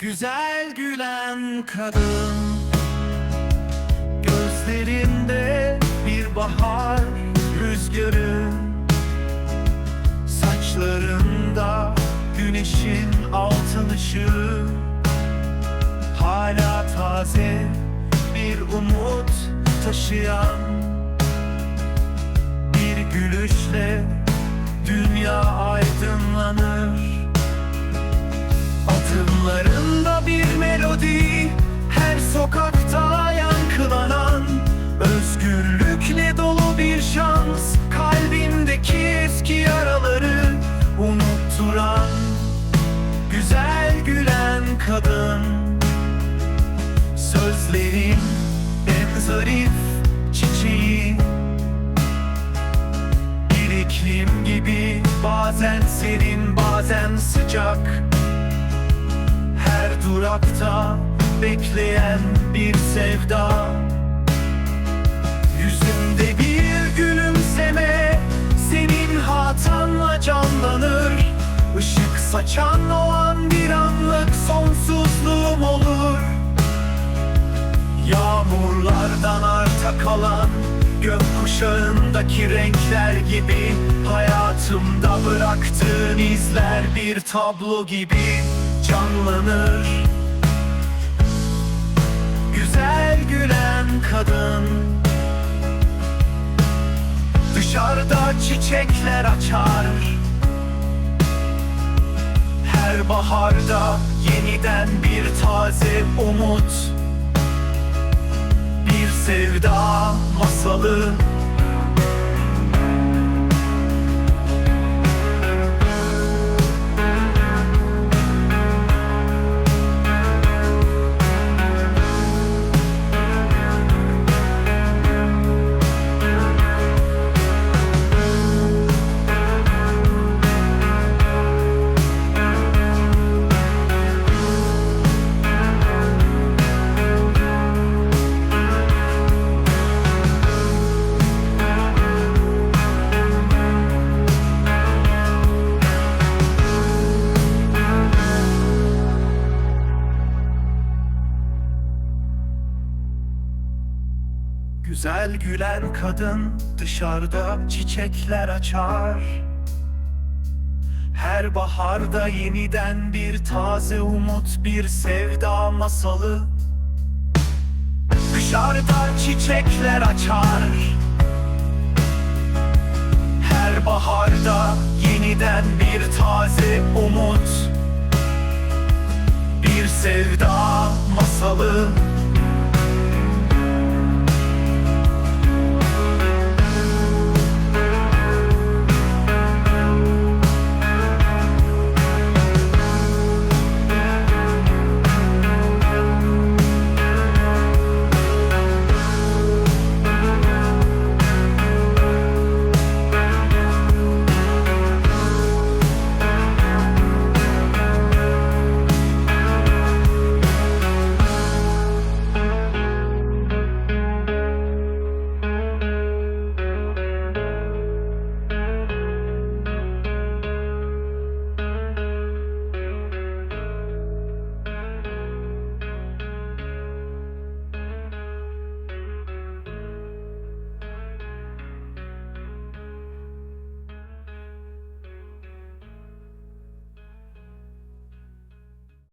Güzel gülen kadın. Gözlerinde bir bahar rüzgarı. Saçlarında güneşin altın ışığı. Hala taze bir umut taşıyan bazen serin bazen sıcak. Her durakta bekleyen bir sevda. Yüzümde bir gülümseme Senin hatanla canlanır. Işık saçan o Gökkuşağındaki renkler gibi Hayatımda bıraktığın izler bir tablo gibi canlanır. Güzel gülen kadın. Dışarıda çiçekler açar. Her baharda yeniden bir taze umut. Bir sevda masalı Güzel gülen kadın dışarıda çiçekler açar. Her baharda yeniden bir taze umut bir sevda masalı. Dışarıda çiçekler açar. Her baharda yeniden bir taze umut Bir sevda masalı